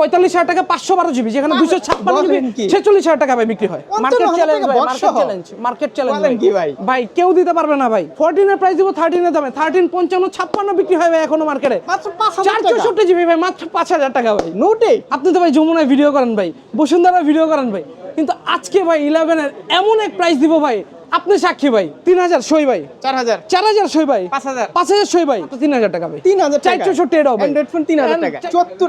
পঁয়তাল্লিশ হাজার টাকা পাঁচশো বারো জিবি যেখানে দুশো ছাপ্পান্ন জিবি ছেচল্লিশ হাজার টাকা ভাই বিক্রি হয়। মার্কেট চ্যালেঞ্জ ভাই মার্কেট চ্যালেঞ্জ মার্কেট চ্যালেঞ্জ ভাই? ভাই? কেউ দিতে পারবে না ভাই। ফোরটিনের প্রাইস দিব থার্টিনের দামে। থার্টিন পঞ্চান্ন ছাপ্পান্ন বিক্রি হয় ভাই এখনও মার্কেটে চার চৌষট্টি জিবি ভাই মাত্র পাঁচ হাজার টাকা ভাই। নোটে আপনি তো ভাই যমুনায় ভিডিও করেন ভাই বসুন্ধরা ভিডিও করেন ভাই। কিন্তু আজকে ভাই ইলেভেনের এমন এক প্রাইস দিব ভাই আপনি সাক্ষী ভাই তিন হাজার সই ভাই। চার হাজার। চার হাজার সই ভাই। পাঁচ হাজার। পাঁচ হাজার সই ভাই। তিন হাজার টাকা ভাই। তিন হাজার চার টাকা চৌষট্টি এটাও অ্যান্ড্রয়েড ফোন তিন হাজার টাকা।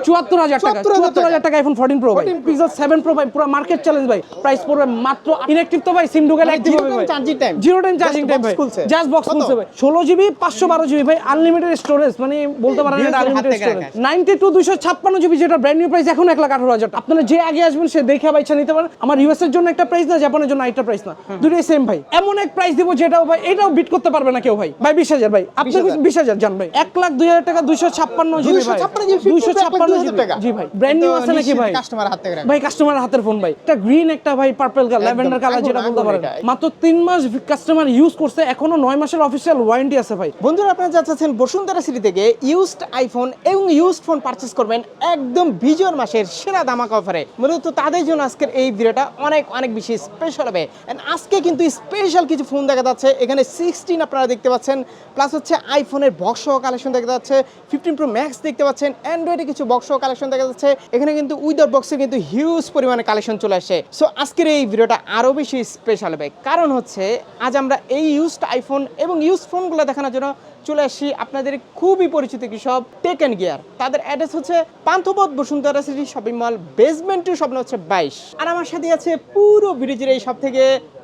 চুয়াত্তর হাজার টাকা। চুয়াত্তর হাজার টাকা। আইফোন ফোরটিন প্রো ভাই। পিক্সেল সেভেন প্রো ভাই। পুরো মার্কেট চ্যালেঞ্জ ভাই। প্রাইস পড়বে মাত্র ইনঅ্যাক্টিভ তো ভাই। সিম ঢুকালে অ্যাক্টিভ হবে ভাই। charging time। Zero time charging time ভাই। জাস্ট বক্স খুলছে ভাই। ষোলো জিবি পাঁচশো বারো জিবি ভাই। আনলিমিটেড স্টোরেজ মানে বলতে পারেন আনলিমিটেড স্টোরেজ নাইনটি টু দুশো ছাপ্পান্ন জিবি যেটা ব্র্যান্ড নিউ প্রাইস এখন এক লাখ আঠারো হাজার। আপনারা যে আগে আসবেন সে দেখে বাইছা নিতে পারেন। আমার ইউএস এর জন্য একটা প্রাইস না জাপানের জন্য একটা প্রাইস না। দুটোই সেম ভাই। এমন এক প্রাইস দিব যেটাও ভাই এটাও বিট করতে পারবে না কেউ ভাই। ভাই বিশ হাজার ভাই। আপনি বিশ হাজার। জান ভাই। এক লাখ দুই হাজার টাকা দুইশো ছাপ্পান্ন জিবি ভাই। দুইশো ছাপ্পান্ন জিবি জি ভাই ব্র্যান্ড নিউ আছে নাকি ভাই? কাস্টমার হাত। ভাই কাস্টমার হাতের ফোন ভাই। একটা গ্রিন একটা ভাই পার্পল কালার ল্যাভেন্ডার কালার যেটা বলতে পারেন। মাত্র তিন মাস কাস্টমার ইউজ করছে এখনও নয় মাসের অফিসিয়াল ওয়ারেন্টি আছে ভাই। বন্ধুরা আপনারা যা চাচ্ছেন বসুন্ধরা সিটি থেকে ইউজড আইফোন এবং ইউজড ফোন পারচেস করবেন একদম বিজয় মাসের সেরা দামাক অফারে মূলত তাদের জন্য আজকের এই ভিডিওটা অনেক অনেক বেশি স্পেশাল হবে। And আজকে কিন্তু স্পেশাল কিছু ফোন দেখা যাচ্ছে। এখানে সিক্সটিন আপনারা দেখতে পাচ্ছেন প্লাস হচ্ছে আইফোনের বক্স কালেকশন দেখা যাচ্ছে ফিফটিন প্রো ম্যাক্স দেখতে পাচ্ছেন অ্যান্ড্রয়েডে কিছু বক্স কালেকশন দেখা যাচ্ছে, এখানে কিন্তু উইদার বক্সে কিন্তু হিউজ পরিমাণে কালেকশন চলে আসে। সো আজকের এই ভিডিওটা আরও বেশি স্পেশাল হবে। কারণ হচ্ছে, আজ আমরা এই ইউজড আইফোন এবং ইউজ ফোনগুলো দেখানোর জন্য চলে আসি আপনাদের খুবই পরিচিত কি সব টেক অ্যান্ড গিয়ার তাদের অ্যাড্রেস হচ্ছে Panthapath Bashundhara city shopping mall basement two Shwapno হচ্ছে বাইশ। আর আমার সাথে আছে পুরো ব্রিজের এই সব থেকে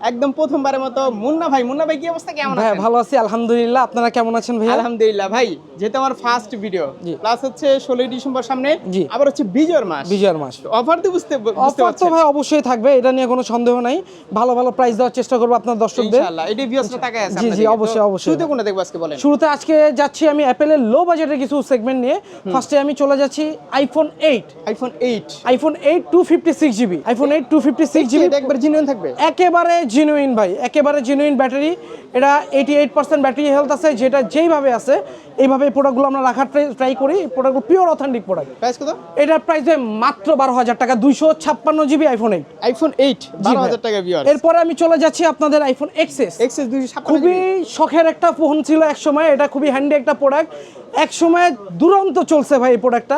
একদম প্রথমবারের মতো মুন্না ভাই। মুন্না ভাই কি অবস্থা? কেমন ভাই ভালো আছি আলহামদুলিল্লাহ। আপনারা কেমন আছেন ভাই আলহামদুলিল্লাহ ভাই যেহেতু আমার ফার্স্ট ভিডিও প্লাস হচ্ছে ষোলোই ডিসেম্বর সামনে। আবার হচ্ছে বিজয়ের মাস। বিজয়ের মাস। অফার তো বুঝতে বুঝতে অফার তো ভাই অবশ্যই থাকবে এটা নিয়ে কোনো সন্দেহ নাই। ভালো ভালো প্রাইস দেওয়ার চেষ্টা করব আপনার দর্শকদের। ইনশাআল্লাহ এটি ভিউয়ার্সরা তাকায় আছে জি, জি, অবশ্যই, অবশ্যই। শুরুতে কোনটা দেখব আজকে বলেন? শুরুতে আজকে যাচ্ছি আমি অ্যাপেলের লো বাজেটের কিছু সেগমেন্ট নিয়ে। ফার্স্টে আমি চলে যাচ্ছি iPhone eight iPhone eight iPhone eight two fifty six GB iPhone eight two fifty six GB একবার জিনিয়ন থাকবে? একেবারে জেনুইন ভাই একেবারে জেনুইন ব্যাটারি এটা eighty eight percent battery health আছে যেটা যেইভাবে আছে এইভাবে এই প্রোডাক্টগুলো আমরা রাখার ট্রাই করি। প্রোডাক্টগুলো পিওর অথেন্টিক প্রোডাক্ট প্রাইস কত? এটার প্রাইস হয় মাত্র বারো হাজার টাকা দুইশো ছাপ্পান্ন GB iPhone eight iPhone eight বারো হাজার টাকা এরপরে আমি চলে যাচ্ছি আপনাদের আইফোন এক্সেস এক্সেস দুইশো ছাপ্পান্ন খুবই শখের একটা ফোন ছিল এক সময় এটা খুবই হ্যান্ডি একটা প্রোডাক্ট এক সময় দুরন্ত চলছে ভাই এই প্রোডাক্টটা?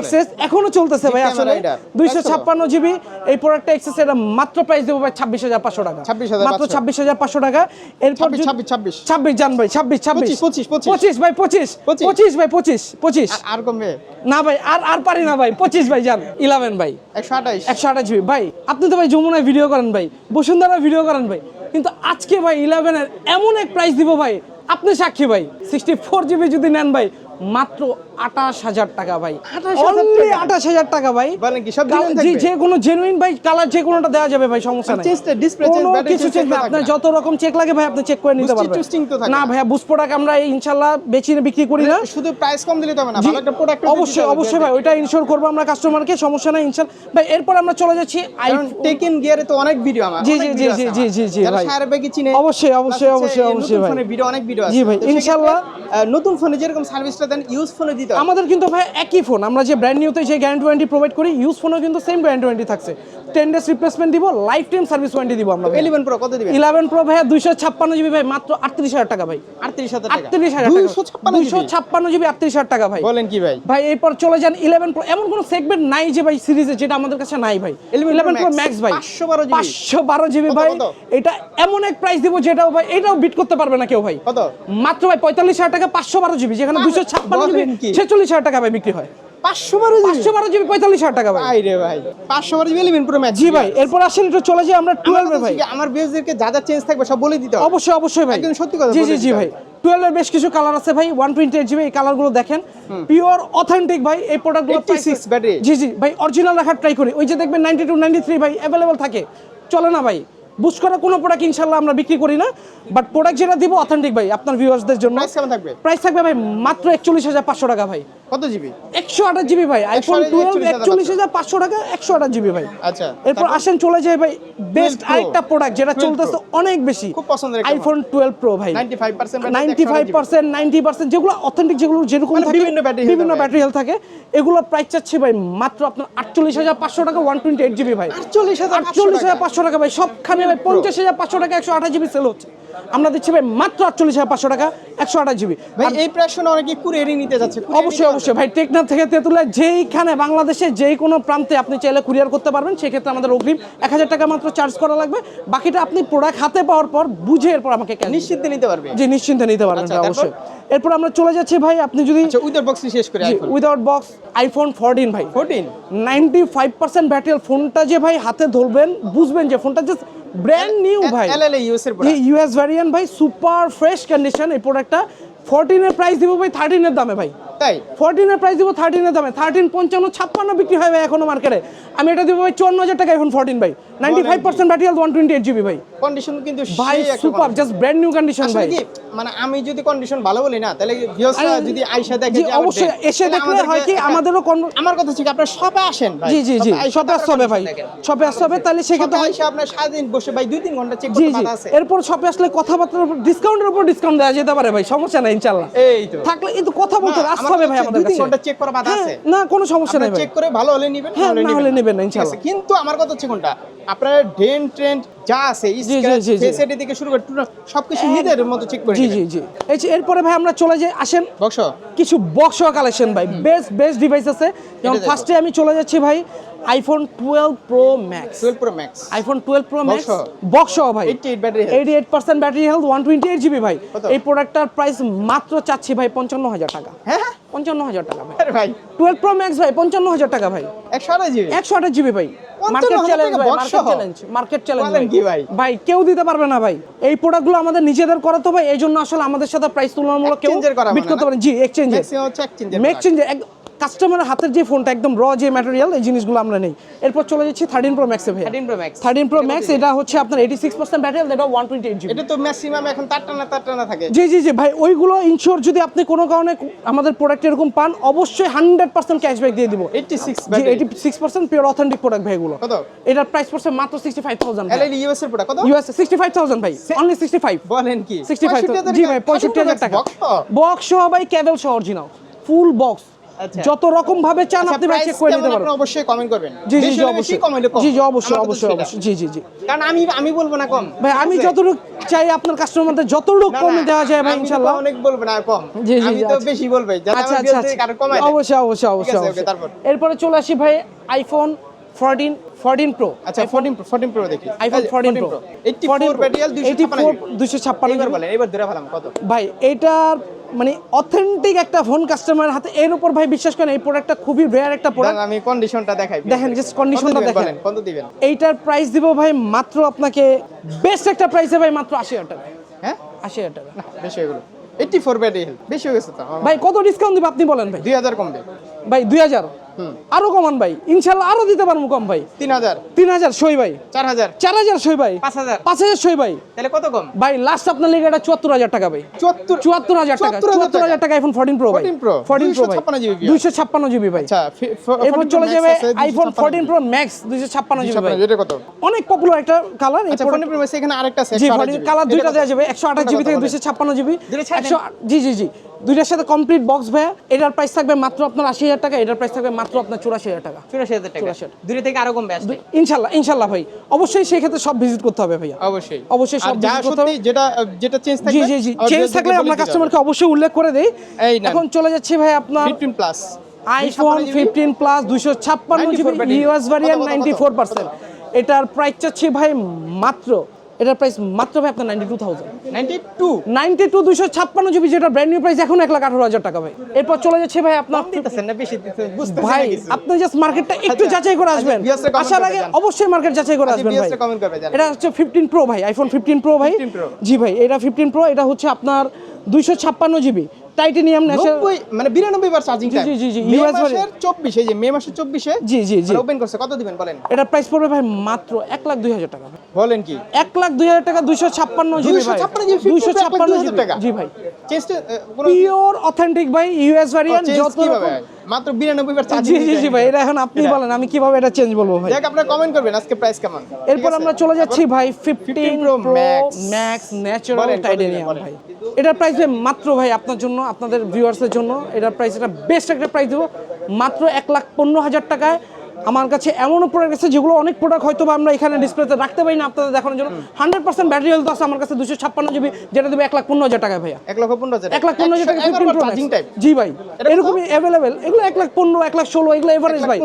এক্সেস এখনও চলতেছে ভাই আসলে। দুইশো? ছাপ্পান্ন জিবি এই প্রোডাক্টটা এক্সেস এটা মাত্র প্রাইস দেবো ভাই ছাব্বিশ হাজার পাঁচশো টাকা। 26,500 মাত্র ছাব্বিশ হাজার পাঁচশো টাকা। এরপর ছাব্বিশ ছাব্বিশ ছাব্বিশ। জান ভাই ছাব্বিশ ছাব্বিশ। পঁচিশ, পঁচিশ, ভাই পঁচিশ। পঁচিশ। ভাই পঁচিশ পঁচিশ। আর- কমবে? না ভাই আর আর পারি না ভাই। পঁচিশ ভাই যান ইলেভেন ভাই। একশো আঠাইশ। একশো আঠাশ জিবি ভাই আপনি তো ভাই যমুনায় ভিডিও করেন ভাই। বসুন্ধরা ভিডিও করেন ভাই। কিন্তু আজকে ভাই ইলেভেনের এমন এক প্রাইস দিব ভাই। আপনি সাক্ষী ভাই সিক্সটি ফোর জিবি যদি নেন ভাই মাত্র আঠাশ হাজার টাকা ভাই। অনলি আঠাশ হাজার টাকা ভাই। বলেন কি, সব জি যে কোনো জেনুইন ভাই কালার যে কোনোটা দেওয়া যাবে ভাই সমস্যা নাই। কোনো কিছু চেক আপনার যত রকম চেক লাগে ভাই আপনি চেক করে নিতে পারবেন। না বুস প্রোডাক্ট আমরা বেচি বিক্রি করি না। শুধু প্রাইস কম দিলে হবে না ভালো একটা প্রোডাক্ট অবশ্যই অবশ্যই ভাই ওইটা ইনশোর করব আমরা কাস্টমারকে সমস্যা নাই ইনশাল ভাই এরপর আমরা চলে যাচ্ছি আইফোন টেকেন গিয়ারে তো অনেক ভিডিও আমার জি, জি, জি, জি, জি, জি, ভাই। অবশ্যই, অবশ্যই, অবশ্যই, অবশ্যই নতুন ভাই। ভিডিও অনেক ভিডিও আছে। জি ভাই, ইনশাল্লাহ। নতুন ফোনে যেরকম সার্ভিসটা দেন ইউজ দিতে আমাদের কিন্তু ভাই একই ফোন আমরা যে ব্র্যান্ড নিউতে যে গ্যারান্টি ওয়ারেন্টি প্রোভাইড করি ইউজ ফোনও কিন্তু সেম গ্যারান্টি ওয়ারেন্টি থাকছে। টেন ডেজ রিপ্লেসমেন্ট দিব লাইফ টাইম সার্ভিস ওয়ারেন্টি দিব আমরা ইলেভেন প্রো কত দিবেন? ইলেভেন প্রো ভাইয়া দুইশো ছাপ্পান্ন জিবি ভাই মাত্র আটত্রিশ হাজার টাকা ভাই। আটত্রিশ হাজার আটত্রিশ হাজার দুইশো ছাপ্পান্ন জিবি আটত্রিশ হাজার টাকা ভাই। বলেন কি ভাই? ভাই এরপর চলে যান ইলেভেন প্রো এমন কোনো সেগমেন্ট নাই যে ভাই সিরিজে যেটা আমাদের কাছে নাই ভাই। ইলেভেন প্রো ম্যাক্স ভাই। 512 GB পাঁচশো বারো জিবি ভাই। এটা এমন এক প্রাইস দিব যেটাও ভাই এটাও বিট করতে পারবে না কেউ ভাই। কত? মাত্র ভাই পঁয়তাল্লিশ হাজার টাকা পাঁচশো বারো জিবি যেখানে দুশো ছাপ্পান্ন জিবি ছেচল্লিশ হাজার টাকা ভাই বিক্রি হয়। পাঁচশো বারো পাঁচশো বারো জিবি পঁয়তাল্লিশ হাজার টাকা ভাই। রে ভাই পাঁচশো বারো জিবি ইলেভেন প্রো ম্যাক্স জি ভাই এরপর আসেন একটু চলে যাই আমরা টুয়েলভে ভাই। আমার যা যা চেঞ্জ থাকবে সব বলে দিতে অবশ্যই অবশ্যই ভাই। একদম সত্যি কথা জি জি জি ভাই। টুয়েলভের বেশ কিছু কালার আছে ভাই ওয়ান টোয়েন্টি এইট জিবি এই কালারগুলো দেখেন। পিওর অথেন্টিক ভাই এই প্রোডাক্টগুলো 86 battery। জি জি ভাই অরিজিনাল রাখার ট্রাই করি। ওই যে দেখবেন নাইনটি টু নাইনটি থ্রি ভাই অ্যাভেলেবল থাকে। চলে না ভাই। বুঝ করা কোনো প্রোডাক্ট ইনশাল্লাহ আমরা বিক্রি করি না। বাট প্রোডাক্ট যেটা দিব অথেন্টিক ভাই আপনার ভিউয়ার্সদের জন্য। প্রাইস কেমন থাকবে? প্রাইস থাকবে ভাই মাত্র একচল্লিশ হাজার পাঁচশো টাকা ভাই। কত জিবি একশো আঠাশ জিবি ভাই আইফোন টুয়েলভ একচল্লিশ হাজার পাঁচশো টাকা একশো আঠাশ জিবি ভাই। আচ্ছা এরপর আসেন চলে যায় ভাই বেস্ট আরেকটা প্রোডাক্ট যেটা চলতেছে অনেক বেশি। খুব পছন্দের আইফোন টুয়েলভ প্রো ভাই। Ninety five percent ninety percent যেগুলো অথেন্টিক যেগুলো যেরকম মানে বিভিন্ন health বিভিন্ন ব্যাটারি হেলথ থাকে এগুলো প্রাইস চাচ্ছি ভাই মাত্র আপনার আটচল্লিশ হাজার পাঁচশো টাকা ওয়ান টোয়েন্টি এইট জিবি ভাই 48,500 আটচল্লিশ হাজার পাঁচশো টাকা ভাই সবখানে ভাই পঞ্চাশ হাজার পাঁচশো টাকা একশো আঠাশ জিবি সেল হচ্ছে। আমরা দিচ্ছি ভাই মাত্র আটচল্লিশ হাজার পাঁচশো টাকা একশো আঠাশ জিবি ভাই এই প্রাইস শুনে অনেকে কুরিয়ারই নিতে যাচ্ছে। অবশ্যই অবশ্যই। ভাই টেকনাফ থেকে তেঁতুলিয়া যেইখানে বাংলাদেশে যেই কোনো প্রান্তে আপনি চাইলে কুরিয়ার করতে পারবেন সেক্ষেত্রে আমাদের অগ্রিম এক হাজার টাকা মাত্র চার্জ করা লাগবে। বাকিটা আপনি প্রোডাক্ট হাতে পাওয়ার পর বুঝে এরপর আমাকে নিশ্চিন্তে নিতে পারবে। জি নিশ্চিন্তে নিতে পারবেন আচ্ছা? অবশ্যই। এরপর আমরা চলে যাচ্ছি ভাই আপনি যদি আচ্ছা উইদার বক্স শেষ করে উইদাউট বক্স আইফোন ফোরটিন ভাই। 14 নাইনটি ফাইভ পার্সেন্ট ব্যাটারি ফোনটা যে ভাই হাতে ধরবেন বুঝবেন যে ফোনটা জাস্ট ব্র্যান্ড নিউ ভাই। ইউএস ভ্যারিয়েন্ট ভাই সুপার ফ্রেশ কন্ডিশন এই প্রোডাক্টটা ফোরটিনের প্রাইস দিব ভাই থার্টিনের দামে ভাই। তাই? ফোরটিনের প্রাইস দিব থার্টিনের দামে। থার্টিন পঞ্চান্ন ছাপ্পান্ন বিক্রি হয় ভাই এখনও মার্কেটে আমি এটা দিব ভাই চুয়ান্ন হাজার টাকা এখন ফোরটিন ভাই। Ninety five percent battery one twenty eight GB ভাই। কন্ডিশন কিন্তু ভাই super just brand new condition ভাই। মানে আমি যদি কন্ডিশন ভালো বলি না তাহলে ভিউয়ার্সরা আরে, যদি আইসা দেখে অবশ্যই এসে দেখলে হয় কি আমাদেরও আমার কথা হচ্ছে কি আপনারা শপে আসেন ভাই। জি জি জি আসতে হবে ভাই। condition দেখেন। আসতে হবে তাহলে সেক্ষেত্রে শপে হয় আইসা আপনার সারাদিন বসে ভাই দুই তিন ঘণ্টা চেক করতে আছে। এরপর শপে আসলে কথাবার্তার উপর ডিসকাউন্টের উপর ডিসকাউন্ট দেওয়া যেতে পারে ভাই সমস্যা নাই ইনশাল্লাহ এই তো। থাকলে এই তো কথা বলতে আসতে হবে ভাই আমাদের কাছে। ঘণ্টা চেক করা বাধা হ্যাঁ, আছে। না কোনো সমস্যা নেই ভাই। চেক করে ভালো হলে নিবেন হ্যাঁ, না হলে নিবেন। না, ইনশাআল্লাহ। কিন্তু আমার কথা হচ্ছে কোনটা? আপনার ডেন ট্রেন্ড যা আছে। ফেসিলিটি থেকে শুরু করে সবকিছু নিজের মতো চেক করে জি জি জি। এই যে এরপরে ভাই আমরা চলে যাই আসেন। বক্স। কিছু বক্স কালেকশন ভাই। বেস্ট বেস্ট ডিভাইস আছে। যেমন ফার্স্টে আমি চলে যাচ্ছি ভাই iPhone twelve pro max 12 pro max iPhone twelve pro max box. ভাই। 88 battery eighty eight percent battery health one twenty eight GB ভাই এই প্রোডাক্টটার প্রাইস মাত্র চাচ্ছি ভাই পঞ্চান্ন হাজার টাকা। হ্যাঁ পঞ্চান্ন হাজার টাকা ভাই। আরে ভাই। টুয়েলভ প্রো ম্যাক্স ভাই পঞ্চান্ন হাজার টাকা ভাই। 128 জিবি একশো আঠাশ জিবি ভাই। 55 মার্কেট চ্যালেঞ্জ ভাই মার্কেট চ্যালেঞ্জ মার্কেট চ্যালেঞ্জ কি ভাই? ভাই কেউ দিতে পারবে না ভাই। এই প্রোডাক্টগুলো আমাদের নিজেদের করা তো ভাই এই জন্য আসলে আমাদের সাথে প্রাইস তুলনামূলক কেউ বিট করতে পারে। জি এক্সচেঞ্জ হচ্ছে এক্সচেঞ্জ এক্সচেঞ্জ কাস্টমারের হাতের যে ফোনটা একদম র যে ম্যাটেরিয়াল এই জিনিসগুলো আমরা নেই। এরপর চলে যাচ্ছি থার্টিন প্রো ম্যাক্সে ভাই 13 pro max thirteen pro max এটা হচ্ছে আপনার এইটি সিক্স পার্সেন্ট ব্যাটারি এটা ওয়ান টোয়েন্টি এইট এটা তো ম্যাক্সিমাম এখন তার টানা তার টানা থাকে। জি জি জি ভাই ওইগুলো ইনশিওর যদি আপনি কোনো কারণে আমাদের প্রোডাক্ট এরকম পান অবশ্যই হান্ড্রেড পার্সেন্ট ক্যাশব্যাক দিয়ে দিব। 86 জি eighty six percent pure authentic product ভাই এগুলো। কত? এটার প্রাইস পড়ছে মাত্র সিক্সটি ফাইভ থাউজেন্ড এলএলই ইউএস এর প্রোডাক্ট কত? ইউএস সিক্সটি ফাইভ থাউজেন্ড ভাই অনলি সিক্সটি ফাইভ বলেন কি? সিক্সটি ফাইভ জি ভাই পঁয়ষট্টি হাজার টাকা। বক্স সহ ভাই ক্যাবেল সহ অরিজিনাল ফুল বক্স। যত রকম ভাবে চান আচ্ছা, আপনি ভাই চেক করে নিতে পারেন অবশ্যই কমেন্ট করবেন। জি জি অবশ্যই। জি জি অবশ্যই অবশ্যই অবশ্যই। জি জি জি। কারণ আমি আমি বলব না কম। ভাই আমি? যতটুকু চাই আপনার কাস্টমারদের যতটুকু না, কমে দেওয়া যায় ভাই ইনশাআল্লাহ। অনেক বলব না কম। জি, জি, আমি তো আচ্ছা। বেশি বলব। যারা আচ্ছা আচ্ছা আচ্ছা। অবশ্যই অবশ্যই অবশ্যই। এরপরে চলে আসি ভাই আইফোন ফোরটিন ফোরটিন প্রো। আচ্ছা 14 প্রো 14 প্রো দেখি। IPhone fourteen pro. 84 ব্যাটারি 256 দুশো ছাপ্পান্ন এবার বলেন এবার ধরে ফেলাম কত? ভাই এইটার মানে অথেন্টিক একটা ফোন কাস্টমারের হাতে এর উপর ভাই বিশ্বাস করেন এই প্রোডাক্টটা খুবই রেয়ার একটা প্রোডাক্ট আমি কন্ডিশনটা দেখাই। দেখেন, conditionটা কত দেখেন। কত দিবেন? এইটার প্রাইস দিব ভাই মাত্র আপনাকে বেস্ট একটা প্রাইসে ভাই মাত্র আশি হাজার টাকা। হ্যাঁ? আশি হাজার টাকা। না বেশি হয়ে গেল। 84 ব্যাটারি বেশি হয়ে গেছে তো। ভাই কত ডিসকাউন্ট দিবে আপনি বলেন ভাই? 2000 কমবে ভাই দুই হাজার। হুম আরও কমান ভাই ইনশাল্লাহ আরও দিতে পারব কম ভাই। 3000 তিন হাজার সই ভাই। 4000 চার হাজার সই ভাই। 5000 পাঁচ হাজার সই ভাই। তাহলে কত কম? ভাই লাস্ট আপনার লেগে এটা চুয়াত্তর হাজার টাকা ভাই। 74 চুয়াত্তর হাজার টাকা। চুয়াত্তর হাজার টাকা। IPhone fourteen pro 14 Pro, fourteen pro ভাই। দুইশো ছাপ্পান্ন জিবি ভাই। আচ্ছা এরপর চলে যাবে আইফোন 256 ফোরটিন প্রো ম্যাক্স দুইশো ছাপ্পান্ন জিবি ভাই। এটা কত? অনেক পপুলার একটা কালার আচ্ছা 14 Pro Max এখানে আরেকটা আছে জি 128 কালার দুইটা দেওয়া যাবে একশো আঠাশ জিবি থেকে দুইশো ছাপ্পান্ন জিবি একশো জি জি জি। দুইটার সাথে কমপ্লিট বক্স ভাইয়া এটার প্রাইস থাকবে মাত্র আপনার আশি হাজার টাকা এটার প্রাইস থাকবে মাত্র আপনার চুরাশি হাজার টাকা। 84000 টাকা। 84,000 দূরে থেকে আরও কমবে আসবে ইনশাল্লাহ ইনশাল্লাহ ভাই। অবশ্যই সেই ক্ষেত্রে সব ভিজিট করতে হবে ভাইয়া। অবশ্যই। অবশ্যই সব যা করতে হবে। যেটা যেটা চেঞ্জ জি থাকবে জি জি। আবার চেঞ্জ থাকলে আমরা কাস্টমারকে অবশ্যই উল্লেখ করে দেই। এখন চলে যাচ্ছে ভাই আপনার হবে। 15 প্লাস আইফোন ফিফটিন প্লাস দুইশো ছাপ্পান্ন 94 জিবি। ইউএস? ফোর পার্সেন্ট এটার প্রাইস চাচ্ছি ভাই মাত্র এটার প্রাইস মাত্র ভাই আপনার ninety two thousand 92 ninety two দুইশো ছাপ্পান্ন জিবি যেটা ব্র্যান্ড নিউ প্রাইস এখন এক লাখ আঠারো হাজার টাকা ভাই। এরপর চলে যাচ্ছে ভাই আপনার ভাই আপনি জাস্ট মার্কেটটা একটু আচ্ছা, যাচাই করে আচ্ছা, আসবেন। আসার আগে অবশ্যই মার্কেট যাচাই করে আচ্ছা, আসবেন ভাই। এটা হচ্ছে ফিফটিন প্রো ভাই আইফোন ফিফটিন প্রো ভাই। জি ভাই এটা ফিফটিন প্রো এটা হচ্ছে আপনার দুইশো ছাপ্পান্ন জিবি। টাইটেনিয়াম মানে বিরানব্বই বার চার্জিং জি, জি, জি, জি, মে মাসের চব্বিশে যে মে মাসের চব্বিশে জি জি জি। ওপেন করছে কত দিবেন বলেন? এটা প্রাইস পড়বে ভাই মাত্র এক লাখ দুই হাজার টাকা। বলেন কি? এক লাখ দুই হাজার টাকা দুইশো ছাপ্পান্ন জিবি ভাই। 256 জিবি, দুইশো ছাপ্পান্ন জিবি। টাকা। জি ভাই। পিওর অথেন্টিক ভাই ইউএস ভ্যারিয়েন্ট যত মাত্র বিরানব্বই বার জি চার্জিং জি জি ভাই এটা এখন আপনি বলেন আমি কীভাবে এটা চেঞ্জ বলব ভাই? যাক আপনারা কমেন্ট করবেন আজকে প্রাইস কেমন? এরপর আমরা চলে যাচ্ছি ভাই fifteen 15 Pro pro. Max natural titanium ভাই। এটার প্রাইস মাত্র ভাই আপনার জন্য, আপনাদের ভিউয়ার্সের জন্য। এটার প্রাইস এটা বেস্ট একটা প্রাইস দেবো। মাত্র এক লাখ পনেরো হাজার টাকায় আমার কাছে এমনও প্রোডাক্ট আছে যেগুলো অনেক প্রোডাক্ট হয়তো আমরা এখানে ডিসপ্লেতে রাখতে পারি না আপনাদের দেখানোর জন্য। হান্ড্রেড পার্সেন্ট ব্যাটারি হেলথ আছে আমার কাছে দুশো ছাপ্পান্ন জিবি যেটা দেবে এক লাখ পনেরো হাজার টাকায় ভাইয়া। এক লক্ষ পনেরো হাজার এক লাখ পনেরো হাজার টাকা ফিফটিন প্রো জি ভাই এরকমই অ্যাভেলেবেল এগুলো এক লাখ পনেরো এক লাখ ষোলো এগুলো এভারেজ ভাই।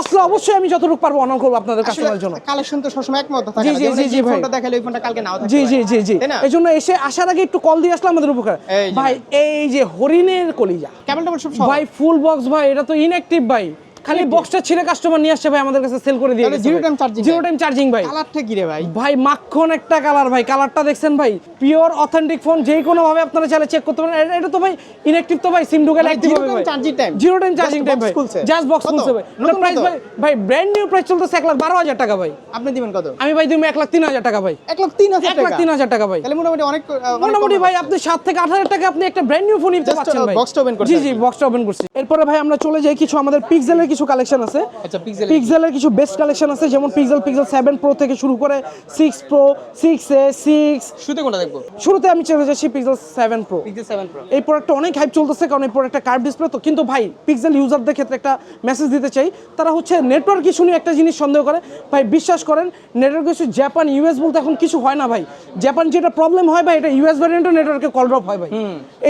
আসলে অবশ্যই আমি যতটুকু পারব অনার করব আপনাদের কাস্টমারের জন্য। কালেকশন তো সবসময় একমত থাকে জি, জি, জি, জি, ভাই। ফোনটা দেখালে ওই ফোনটা কালকে নাও জি জি জি জি। এই জন্য এসে আসার আগে একটু কল দিয়ে আসলে আমাদের উপকার। ভাই এই যে হরিণের কলিজা। কেমন সব ভাই ফুল বক্স ভাই এটা তো ইনঅ্যাক্টিভ ভাই। খালি বক্সটা ছিঁড়ে কাস্টমার নিয়ে আসছে ভাই আমাদের কাছে সেল করে দিয়ে zero time charging zero time charging ভাই। কালারটা কি রে ভাই? ভাই মাখন একটা কালার ভাই। কালারটা দেখছেন ভাই? পিওর অথেন্টিক ফোন যে কোনো ভাবে আপনারা চাইলে চেক করতে পারেন। এটা- এটা তো ভাই ইনঅ্যাক্টিভ তো ভাই সিম ঢুকালে মানে অ্যাক্টিভ হবে ভাই। charging time? Zero time charging time ভাই? জাস্ট বক্স খুলছে ভাই। নতুন প্রাইস ভাই ভাই ব্র্যান্ড নিউ প্রাইস চলতেছে এক লাখ বারো হাজার টাকা ভাই। আপনি দিবেন কত? আমি ভাই তুমি এক লাখ তিন হাজার টাকা ভাই। এক লাখ তিন হাজার এক লাখ টাকা? তিন হাজার টাকা ভাই। তাহলে মোটামুটি অনেক মোটামুটি ভাই আপনি সাত থেকে আট হাজার টাকা আপনি একটা ব্র্যান্ড নিউ ফোন নিতে পারছেন ভাই। box টা open করছেন জি জি বক্সটা ওপেন করছি। এরপরে ভাই আমরা চলে যাই কিছু আমাদের পিক্সেলের কিছু কালেকশন আছে। আচ্ছা পিক্সেলের কিছু। বেস্ট কালেকশন আছে যেমন পিক্সেল পিক্সেল সেভেন প্রো থেকে শুরু করে six pro six A six শুতে কোনটা দেখব? শুরুতে আমি চলে যাচ্ছি Pixel seven pro Pixel seven pro এই প্রোডাক্টটা অনেক হাইপ চলতেছে কারণ এই প্রোডাক্টটা কার্ভ ডিসপ্লে তো। কিন্তু ভাই পিক্সেল ইউজারদের ক্ষেত্রে একটা মেসেজ দিতে চাই। তারা হচ্ছে নেটওয়ার্ক ইস্যু নিয়ে একটা জিনিস সন্দেহ করে। ভাই বিশ্বাস করেন নেটওয়ার্ক ইস্যু জাপান ইউএস বলতে এখন কিছু হয় না ভাই। জাপান যেটা প্রবলেম হয় ভাই এটা ইউএস ভ্যারিয়েন্টও নেটওয়ার্কে কল ড্রপ হয় ভাই।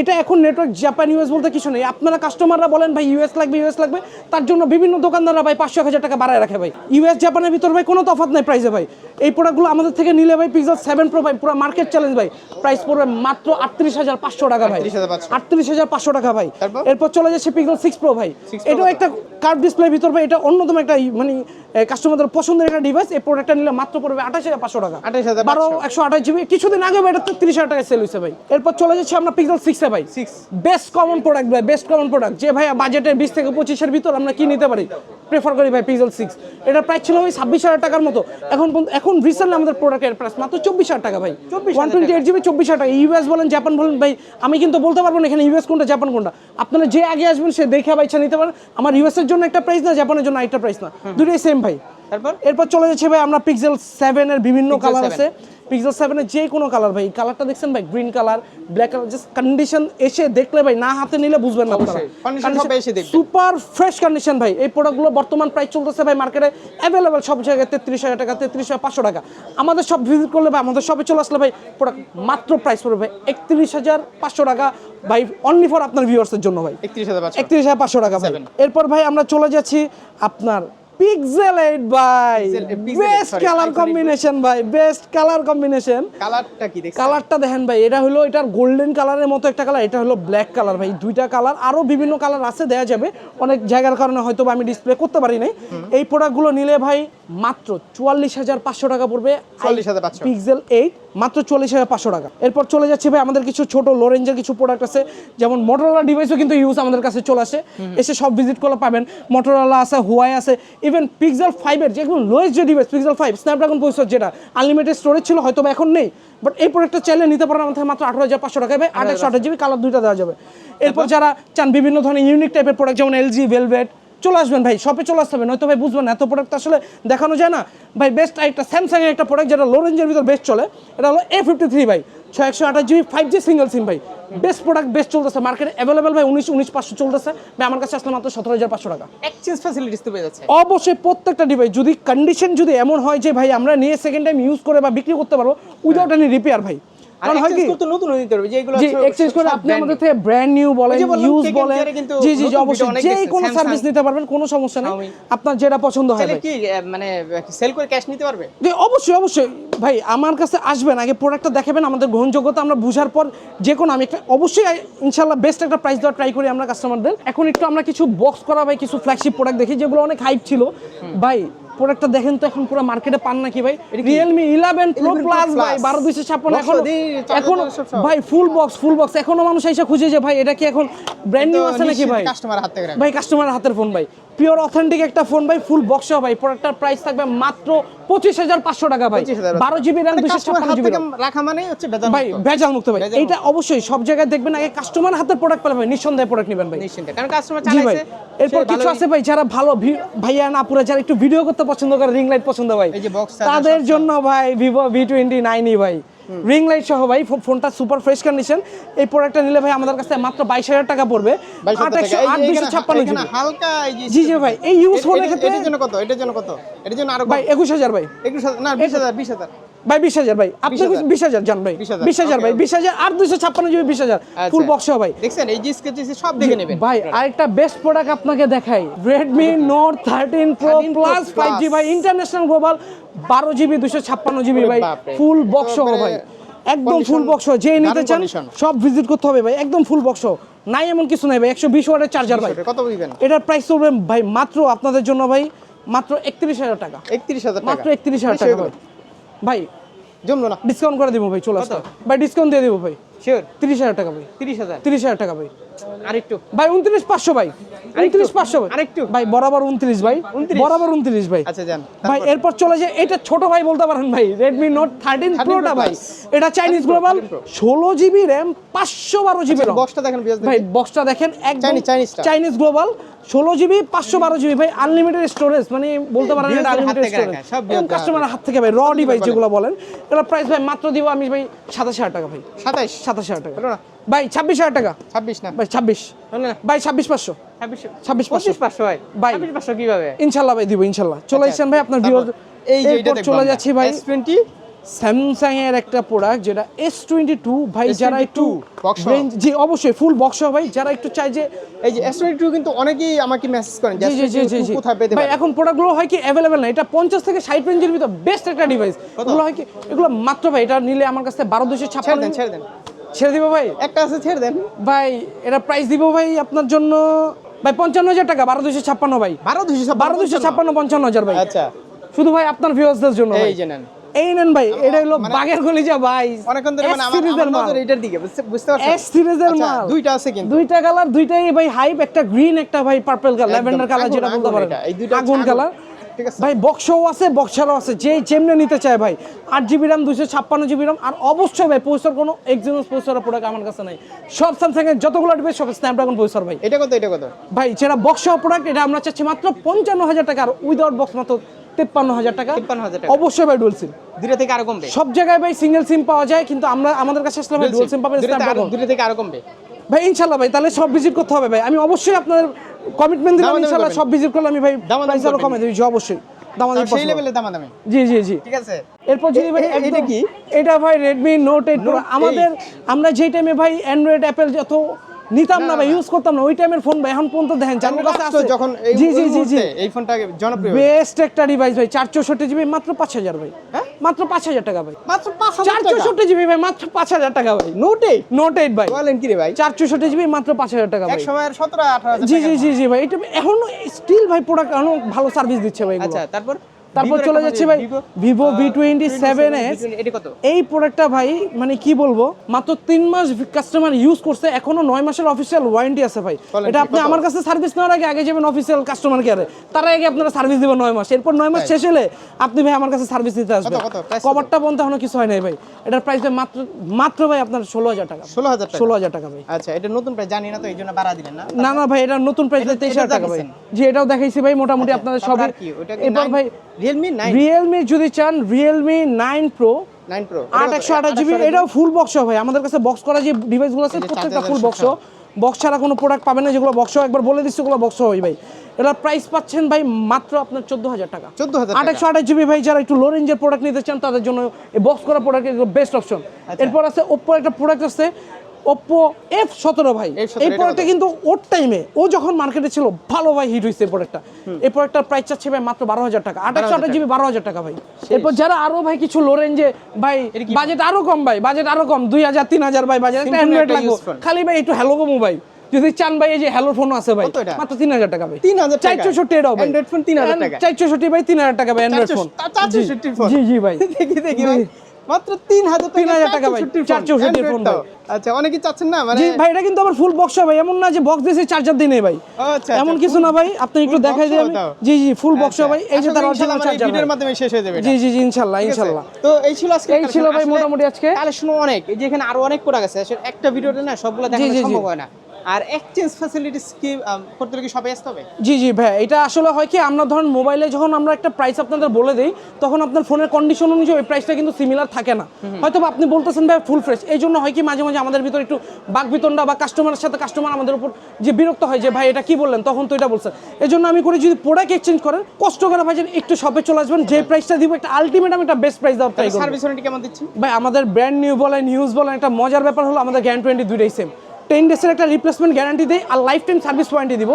এটা এখন নেটওয়ার্ক জাপান ইউএস বলতে কিছু নেই। আপনারা কাস্টমাররা বলেন ভাই ইউএস লাগবে ইউএস লাগবে। তার জন্য বিভিন্ন দোকানদাররা ভাই পাঁচশো এক হাজার টাকা বাড়ায় রাখে ভাই। ইউএস জাপানের ভিতর ভাই কোনো তফাৎ নাই প্রাইসে ভাই। এই প্রোডাক্টগুলো আমাদের থেকে নিলে ভাই পিক্সেল সেভেন প্রো ভাই পুরো মার্কেট চ্যালেঞ্জ ভাই। প্রাইস পড়বে মাত্র আটত্রিশ হাজার পাঁচশো টাকা ভাই। আটত্রিশ হাজার পাঁচশো। টাকা ভাই। এরপর চলে যাচ্ছে পিক্সেল সিক্স প্রো ভাই। এটাও একটা কার্ভ ডিসপ্লে ভিতর ভাই এটা অন্যতম একটা মানে কাস্টমারদের পছন্দের একটা ডিভাইস এই প্রোডাক্টটা নিলে মাত্র পড়বে আঠাশ হাজার পাঁচশো টাকা। আঠাশ হাজার বারো একশো আঠাশ জিবি কিছুদিন আগে ভাই এটা তিরিশ হাজার টাকা সেল হয়েছে ভাই। এরপর চলে যাচ্ছে আমরা পিক্সেল সিক্সে ভাই। সিক্স বেস্ট কমন প্রোডাক্ট ভাই বেস্ট কমন প্রোডাক্ট যে ভাই বাজেটের বিশ থেকে পঁচিশের ভিতর আমরা কি নিতে পারি। প্রেফার করি ভাই পিক্সেল সিক্স এটার প্রাইস ছিল ওই ছাব্বিশ হাজার টাকার মতো। এখন এখন রিসেন্টলি আমাদের প্রোডাক্টের প্রাইস মাত্র চব্বিশ হাজার টাকা ভাই। 24,000 ওয়ান টোয়েন্টি এইট জিবি চব্বিশ হাজার টাকা। ইউএস বলেন জাপান বলেন ভাই আমি কিন্তু বলতে পারব না এখানে ইউএস কোনটা জাপান কোনটা। আপনারা যে আগে আসবেন সে দেখে বা ইচ্ছা নিতে পারেন। আমার ইউএস এর জন্য একটা প্রাইস না জাপানের জন্য একটা প্রাইস না। দুটোই সেম ভাই। তারপর? এরপর চলে যাচ্ছে ভাই আমরা পিক্সেল সেভেন এর বিভিন্ন কালার আছে। পিক্সেল সেভেনের যে কোনো কালার ভাই কালারটা দেখছেন ভাই? Green colour black colour just condition এসে দেখলে ভাই না হাতে নিলে বুঝবেন না সব। সুপার ফ্রেশ কন্ডিশন ভাই। এই প্রোডাক্টগুলো বর্তমান প্রাইস চলতেছে ভাই মার্কেটে অ্যাভেলেবেল সব জায়গায় তেত্রিশ হাজার টাকা তেত্রিশ হাজার পাঁচশো টাকা। আমাদের সব ভিজিট করলে ভাই আমাদের শপে চলে আসলে ভাই প্রোডাক্ট মাত্র প্রাইস পড়বে ভাই একত্রিশ হাজার পাঁচশো টাকা। ভাই অনলি ফর আপনার ভিউয়ার্সের জন্য ভাই। একত্রিশ হাজার একত্রিশ হাজার পাঁচশো টাকা ভাই। এরপর ভাই আমরা চলে যাচ্ছি আপনার পিক্সেল ভাই। বেস্ট কালার কম্বিনেশন ভাই। বেস্ট কালার কম্বিনেশন কালারটা কি দেখছেন? কালারটা দেখেন ভাই। এটা হলো এটার গোল্ডেন কালারের মতো একটা কালার এটা হলো ব্ল্যাক কালার ভাই। দুইটা কালার আরও বিভিন্ন কালার আছে দেয়া যাবে। অনেক জায়গার কারণে হয়তো আমি ডিসপ্লে করতে পারি নাই। এই প্রোডাক্টগুলো নিলে ভাই মাত্র চুয়াল্লিশ হাজার পাঁচশো টাকা পড়বে 44,500 পিক্সেল এইট মাত্র চল্লিশ হাজার পাঁচশো টাকা। এরপর চলে যাচ্ছে ভাই আমাদের কিছু ছোট লো রেঞ্জের কিছু প্রোডাক্ট আছে। যেমন মোটরোলা ডিভাইসও কিন্তু ইউজ আমাদের কাছে চলে আসে। এসে সব ভিজিট করলে পাবেন। মোটরোলা আছে হুয়াই আছে ইভেন পিক্সেল ফাইভের যেগুলো লোয়েস্ট যে device Pixel five Snapdragon processor যেটা আনলিমিটেড স্টোরেজ ছিল হয়তো এখন নেই বাট এই প্রোডাক্টটা চাইলে নিতে পারেন আমাদের মাত্র আঠারো হাজার পাঁচশো টাকায় ভাই আঠাশশো আঠাশ জিবি কালার দুইটা দেওয়া যাবে। এরপর যারা চান বিভিন্ন ধরনের ইউনিক টাইপের প্রোডাক্ট যেমন এলজি ভেলভেট চলে আসবেন ভাই শপে চলে আসতে হবে নয়তো ভাই বুঝবেন না, এত প্রোডাক্ট আসলে দেখানো যায় না। ভাই বেস্ট একটা স্যামসাংয়ের একটা প্রোডাক্ট যেটা লো রেঞ্জের ভিতর বেস্ট চলে এটা হলো এ ফিফটি থ্রি ভাই। ছয় একশো আঠাশ GB five G single SIM ভাই। বেস্ট প্রোডাক্ট বেস্ট চলতেছে। মার্কেটে অ্যাভেলেবেল ভাই উনিশ উনিশ পাঁচশো চলতেছে। ভাই আমার কাছে আসলে মাত্র সতেরো হাজার পাঁচশো টাকা। এক্সচেঞ্জ ফ্যাসিলিটিস তো পেয়ে যাচ্ছে। অবশ্যই প্রত্যেকটা ডিভাইস যদি কন্ডিশন যদি এমন হয় যে ভাই আমরা নিয়ে সেকেন্ড টাইম ইউজ করে বা বিক্রি করতে পারব উইদাউট এনি রিপেয়ার ভাই। কারণ হয় কি? করতে নতুন নিতে হবে যেগুলো জি এক্সচেঞ্জ করে আপনি আমাদের থেকে ব্র্যান্ড নিউ বলেন ইউজ বলেন। জি জি জি অবশ্যই। যে কোনো সার্ভিস নিতে পারবেন কোনো সমস্যা নেই। আপনার যেটা পছন্দ হয় কি মানে সেল করে ক্যাশ নিতে পারবে? যে অবশ্যই অবশ্যই। ভাই আমার কাছে আসবেন আগে প্রোডাক্টটা দেখাবেন আমাদের গ্রহণযোগ্যতা আমরা বুঝার পর যে কোনো আমি একটা অবশ্যই ইনশাল্লাহ বেস্ট একটা প্রাইস দেওয়ার ট্রাই করি আমরা কাস্টমারদের এখন একটু আমরা কিছু বক্স করা ভাই কিছু ফ্ল্যাগশিপ প্রোডাক্ট দেখি যেগুলো অনেক হাইপ ছিল। ভাই প্রোডাক্টটা দেখেন তো এখন পুরো মার্কেটে পান নাকি ভাই? রিয়েলমি ইলেভেন প্রো প্লাস ভাই বারো দুইশো ছাপ্পান্ন। এখন এখন। ভাই ফুল বক্স ফুল বক্স এখনও মানুষ এসে খুঁজে যে ভাই এটা কি এখন ব্র্যান্ড নিউ আছে নাকি ভাই? কাস্টমার হাতে ভাই কাস্টমার হাতের ফোন ভাই। পিওর অথেন্টিক একটা ফোন ভাই ফুল বক্স ভাই। প্রোডাক্টটার প্রাইস থাকবে মাত্র পঁচিশ হাজার পাঁচশো টাকা ভাই। 25,000 বারো জিবি র্যাম দুশো ছাপ্পান্ন জিবি রাখা মানেই হচ্ছে বেজার ভাই ভেজাল মুক্ত ভাই। এটা অবশ্যই সব জায়গায় দেখবেন আগে কাস্টমার হাতের প্রোডাক্ট পেলে ভাই নিঃসন্দেহে প্রোডাক্ট নেবেন ভাই। কারণ কাস্টমার ভাই। এরপর কিছু আছে ভাই যারা ভালো ভাইয়া না পুরো যারা একটু ভিডিও করতে পছন্দ করে রিং লাইট পছন্দ ভাই। এই যে box তাদের জন্য ভাই ভিভো ভি টোয়েন্টি নাইনই ভাই। রিং লাইট সহ ভাই ফোনটা সুপার ফ্রেশ কন্ডিশন এই প্রোডাক্টটা নিলে ভাই আমাদের কাছে মাত্র বাইশ হাজার টাকা পড়বে। 22,000 আট একশো আট দুশো ছাপ্পান্ন হালকা জি জি ভাই এই ইউজ ফোনের ক্ষেত্রে এটার জন্য কত? এটার জন্য কত? এটার জন্য আরও ভাই একুশ হাজার ভাই। একুশ হাজার না বিশ হাজার বিশ হাজার। ভাই বিশ হাজার ভাই। আপনি বিশ হাজার। জান ভাই। বিশ হাজার। ভাই বিশ হাজার আর দুশো ছাপ্পান্ন জিবি বিশ হাজার। ফুল আচ্ছা। বক্স ভাই। দেখছেন এই যে সব দেখে নেবেন। ভাই আরেকটা বেস্ট প্রোডাক্ট আপনাকে দেখাই। Redmi Note thirteen pro plus five G ভাই ইন্টারন্যাশনাল গ্লোবাল বারো জিবি দুশো ছাপ্পান্ন জিবি ভাই ফুল বক্স ভাই। একদম ফুল বক্স যে নিতে চান সব ভিজিট করতে হবে ভাই একদম ফুল বক্স নাই এমন কিছু নাই ভাই একশো বিশ ওয়াটের চার্জার ভাই। কত দিবেন এটার প্রাইস চলবে ভাই মাত্র আপনাদের জন্য ভাই মাত্র একত্রিশ হাজার টাকা। একত্রিশ হাজার মাত্র একত্রিশ হাজার টাকা ভাই। ভাই জমলো না। ডিসকাউন্ট করে দেবো ভাই চলে আসো? ভাই ডিসকাউন্ট দিয়ে দেবো ভাই। শিওর তিরিশ হাজার টাকা ভাই। তিরিশ হাজার? তিরিশ হাজার টাকা ভাই। আরেকটু। ভাই উনত্রিশ পাঁচশো ভাই। উনত্রিশ পাঁচশো ভাই। আরেকটু। ভাই বরাবর উনত্রিশ ভাই। বরাবর উনত্রিশ ভাই। আচ্ছা যান। ভাই এরপর চলে যায় এটা ছোট ভাই বলতে পারেন ভাই। রেডমি নোট থার্টিন প্রোটা ভাই। এটা চাইনিজ গ্লোবাল ষোলো জিবি র্যাম পাঁচশো বারো জিবি বক্সটা দেখেন ভাই বক্সটা দেখেন Chinese চাইনিজ গ্লোবাল ষোলো জিবি পাঁচশো বারো জিবি ভাই আনলিমিটেড স্টোরেজ মানে বলতে পারেন এটা আনলিমিটেড স্টোরেজ কাস্টমারের হাত থেকে ভাই র ডিভাইস যেগুলো বলেন। এগুলো প্রাইস ভাই মাত্র দিব আমি ভাই সাতাশ হাজার টাকা ভাই। সাতাইশ সাতাশ হাজার টাকা। ভাই ছাব্বিশ হাজার টাকা। ছাব্বিশ না? ভাই ছাব্বিশ। ভাই ছাব্বিশ পাঁচশো। ছাব্বিশ পঁচিশ। পাঁচশো ভাই। ভাই। পাঁচশো কীভাবে? ইনশাল্লাহ ভাই দিব ইনশাল্লাহ। চলে আচ্ছা, আসছেন ভাই আপনার ভিউয়ার এই চলে যাচ্ছি ভাই। টোয়েন্টি স্যামসাং এর একটা প্রোডাক্ট যেটা এস টোয়েন্টি টু ভাই যারা একটু জি অবশ্যই ফুল বক্স ভাই যারা একটু চাই যে এই যে এস টোয়েন্টি টু কিন্তু অনেকেই আমাকে মেসেজ করেন জি জি জি জি জি। কোথায় পেতে ভাই এখন প্রোডাক্টগুলো হয় কি অ্যাভেলেবেল না এটা পঞ্চাশ থেকে ষাট রেঞ্জের ভিতর বেস্ট একটা ডিভাইস এগুলো হয় কি এগুলো মাত্র ভাই এটা নিলে আমার কাছে বারো দুশো ছাপ্পান্ন ছেড়ে দেন। ছেড়ে দিব ভাই? একটা আছে ছেড়ে দেন। ভাই এটা প্রাইস দিব ভাই আপনার জন্য ভাই পঞ্চান্ন হাজার টাকা বারো দুশো ছাপ্পান্ন ভাই। বারো দুশো বারো দুশো ছাপ্পান্ন পঞ্চান্ন। হাজার ভাই। আচ্ছা। শুধু ভাই আপনার ভিউয়ার্সদের জন্য এই যে নেন। এই নেন ভাই এটা হলো বাগের গলিজা ভাই। অনেকক্ষণ ধরে মানে আমার সিরিজের আমার নজর এটার দিকে বুঝতে বুঝতে পারছেন? এস সিরিজের আচ্ছা, মাল। দুইটা আছে কিন্তু। দুইটা কালার দুইটাই ভাই হাইপ একটা গ্রিন একটা ভাই পার্পল কালার ল্যাভেন্ডার কালার যেটা বলতে পারেন। এই দুইটা আগুন। কালার। ভাই বক্সও আছে বক্সারও আছে যে যেমনি নিতে চায় ভাই। আট জিবি র্যাম দুশো ছাপ্পান্ন জিবি র্যাম আর অবশ্যই ভাই পয়সার কোনো এক্সিনোস পয়সার প্রোডাক্ট আমার কাছে নাই। সব স্যামসাং এর যতগুলো ডিভাইস সব স্ন্যাপড্রাগন পয়সার ভাই। এটা কত এটা কত? ভাই যেটা বক্স প্রোডাক্ট এটা আমরা চাচ্ছি মাত্র পঞ্চান্ন হাজার টাকা আর উইদাউট বক্স মাত্র তেপ্পান্ন হাজার টাকা। 53,000 টাকা। অবশ্যই ভাই ডুয়েল সিম দুইটা থেকে আরও কমবে। সব জায়গায় ভাই সিঙ্গেল সিম পাওয়া যায় কিন্তু আমরা আমাদের কাছে আসলে ভাই ডুয়েল সিম পাবেন দুইটা থেকে আরও কমবে। ভাই ইনশাল্লাহ ভাই তাহলে সব ভিজিট করতে হবে ভাই। আমি অবশ্যই আপনাদের কমিটমেন্ট দিলাম ইনশাআল্লাহ সব ভিজিট করলাম আমি ভাই প্রাইস আরও কমে দেব জি, অবশ্যই। দামাদামি সেই লেভেলে দামাদামি। জি জি জি। ঠিক আছে। এরপর যদি ভাই এটা কি? এটা ভাই রেডমি নোট এইট Note আমাদের আমরা যেই টাইমে ভাই Android Apple যত নিতাম না ভাই ইউজ করতাম না। ওই টাইমের ফোন ভাই এখন পর্যন্ত দেখেন যার কাছে আছে। যখন জি জি জি জি। এই ফোনটা জনপ্রিয় বেস্ট একটা ডিভাইস ভাই চার চৌষট্টি জিবি মাত্র পাঁচ হাজার ভাই। হ্যাঁ? মাত্র পাঁচ হাজার টাকা ভাই। মাত্র পাঁচ চার হাজার টাকা? চৌষট্টি জিবি ভাই মাত্র পাঁচ হাজার টাকা ভাই। নোট এইট নোট এইট ভাই। বলেন কি রে ভাই? চার চৌষট্টি জিবি মাত্র পাঁচ হাজার টাকা এক ভাই। সময়ের সতেরো আঠারো হাজার জি জি জি জি ভাই এটা এখনও স্টিল ভাই প্রোডাক্ট এখনও ভালো সার্ভিস দিচ্ছে ভাই আচ্ছা তারপর? তারপর চলে যাচ্ছে ভাই Vivo V twenty seven 27 S এই প্রোডাক্টটা ভাই মানে কি বলব মাত্র তিন মাস কাস্টমার ইউজ করছে এখনও নয় মাসের অফিসিয়াল ওয়ারেন্টি আছে ভাই। এটা আপনি আমার কাছে সার্ভিস নেওয়ার আগে আগে যাবেন অফিসিয়াল কাস্টমার কেয়ারে তার আগে আপনারা সার্ভিস দিবেন নয় মাস। এরপর নয় মাস তাই? শেষ হলে আপনি ভাই আমার কাছে সার্ভিস দিতে আসবেন? কভারটা পর্যন্ত এখনও কিছু হয় নাই ভাই। এটার প্রাইস ভাই মাত্র মাত্র ভাই আপনার ষোলো হাজার টাকা। ষোলো হাজার ষোলো হাজার টাকা ভাই। আচ্ছা এটা নতুন প্রাইস জানি না তো এই জন্য বাড়া দিলেন না? না না ভাই এটা নতুন প্রাইস তেইশ হাজার টাকা ভাই? জি এটাও দেখাইছি ভাই মোটামুটি আপনাদের তারপর সবই। এবার ভাই রিয়েলমি রিয়েলমি যদি চান Realme nine pro nine pro আট একশো আঠাশ জিবি এটাও ফুল বক্স ভাই। আমাদের কাছে বক্স করা যে ডিভাইসগুলো আছে প্রত্যেকটা ফুল বক্স বক্স ছাড়া কোনো প্রোডাক্ট পাবেন না যেগুলো বক্স একবার বলে দিচ্ছি ওগুলো বক্স হয় ভাই। এটার প্রাইস পাচ্ছেন ভাই মাত্র আপনার চোদ্দ হাজার টাকা। চোদ্দ হাজার আট একশো আঠাশ জিবি ভাই যারা একটু লো রেঞ্জের প্রোডাক্ট নিতে চান তাদের জন্য এই বক্স করা প্রোডাক্ট বেস্ট অপশন আচ্ছা। এরপর আছে ওপ্পোর একটা প্রোডাক্ট আছে ওপ্পো এফ সতেরো ভাই। এই প্রোডাক্টটা কিন্তু ওর টাইমে ও যখন মার্কেটে ছিল ভালো ভাই হিট হয়েছে এই প্রোডাক্টটা এই প্রোডাক্টটার প্রাইস চাচ্ছে ভাই মাত্র বারো হাজার টাকা। একশো আঠাশ জিবি বারো হাজার টাকা ভাই। এরপর যারা আরও ভাই কিছু লো রেঞ্জে ভাই বাজেট আরও কম ভাই বাজেট আরও কম দুই হাজার তিন হাজার ভাই বাজেট অ্যান্ড্রয়েড একটা লাগবে। খালি ভাই একটু হ্যালো কমু ভাই। যদি চান ভাই এই যে হ্যালো ফোন আছে ভাই মাত্র তিন হাজার টাকা ভাই। তিন হাজার চার চৌষট্টি এটাও অ্যান্ড্রয়েড ফোন তিন হাজার টাকা? চার চৌষট্টি ভাই তিন হাজার টাকা ভাই অ্যান্ড্রয়েড ফোন জি জি ভাই। দেখি দেখি ভাই। মাত্র তিন হাজার টাকা 3,000 টাকা ভাই, 464 চার চৌষট্টির Android ফোন আচ্ছা অনেকে চাচ্ছেন না মানে ভাই এটা কিন্তু আবার ফুল বক্স ভাই এমন না যে বক্স দিয়েছে চার্জার দিনে ভাই। আচ্ছা এমন আচ্ছা, কিছু না ভাই আপনি একটু দেখাই দিই আমি। জি জি ফুল বক্স আচ্ছা। ভাই এই যে তার অরিজিনাল আমার এই চার্জার ভিডিওর মাধ্যমে শেষ হয়ে যাবে জি জি জি ইনশাআল্লাহ ইনশাআল্লাহ তো এই ছিল আজকে এই ছিল ভাই মোটামুটি আজকে। কালেকশন অনেক। এই যে এখানে আরও অনেক প্রোডাক্ট আছে একটা ভিডিওতে না সবগুলো দেখানো। সম্ভব হয় না। আর এক্সচেঞ্জ ফ্যাসিলিটিস কি করতে কি সবাই আসতে হবে? জি জি ভাই এটা আসলে হয় কি আমরা ধরুন মোবাইলে যখন আমরা একটা প্রাইস আপনাদের বলে দেই তখন আপনার ফোনের কন্ডিশন অনুযায়ী ওই প্রাইসটা কিন্তু সিমিলার থাকে না। হয়তো আপনি বলতেছেন ভাই ফুল ফ্রেশ এই জন্য হয় কি মাঝে মাঝে আমাদের ভিতরে একটু বাকবিতণ্ডা বা কাস্টমারের সাথে কাস্টমার আমাদের উপর যে বিরক্ত হয় যে ভাই এটা কি বললেন? তখন তো এটা বলছেন এই জন্য আমি করি যদি প্রোডাক্ট এক্সচেঞ্জ করেন কষ্ট করে ভাই একটু শপে চলে আসবেন যে প্রাইসটা দিব একটা আলটিমেট আমি একটা বেস্ট প্রাইস দেওয়ার ট্রাই সার্ভিস ওয়ারেন্টি কেমন দিচ্ছেন? ভাই আমাদের ব্র্যান্ড নিউ বলেন নিউজ বলেন একটা মজার ব্যাপার হলো আমাদের গ্যারান্টি টোয়েন্টি দুইটাই সেম টেন ডেসের একটা রিপ্লেসমেন্ট গ্যারান্টি দেয় আর লাইফ টাইম সার্ভিস ওয়ারেন্টি দিব।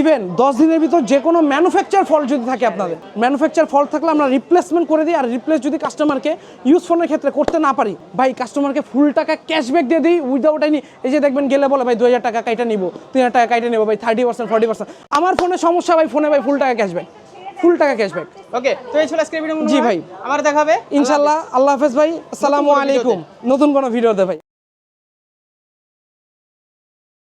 ইভেন দশ দিনের ভিতর যে কোনো ম্যানুফ্যাকচার ফল্ট যদি থাকে আপনাদের ম্যানুফ্যাকচার ফল্ট থাকলে আমরা রিপ্লেসমেন্ট করে দিই আর রিপ্লেস যদি কাস্টমারকে ইউজ ফোনের ক্ষেত্রে করতে না পারি ভাই কাস্টমারকে ফুল টাকা ক্যাশব্যাক দিয়ে দিই উইদাউট এনি এই যে দেখবেন গেলে বলে ভাই দু হাজার টাকা কাইটা নিবো তিন হাজার টাকা কাইটা নেব ভাই থার্টি পার্সেন্ট ফর্টি পার্সেন্ট আমার ফোনে সমস্যা ভাই ফোনে ভাই ফুল টাকা ক্যাশব্যাক ফুল টাকা ক্যাশব্যাক ওকে তো এই ছিল আজকের ভিডিও জি ভাই। আমার দেখাবে ইনশাল্লাহ আল্লাহ হাফেজ। ভাই আসসালামু আলাইকুম। নতুন কোনো ভিডিও ভিডিওতে ভাই।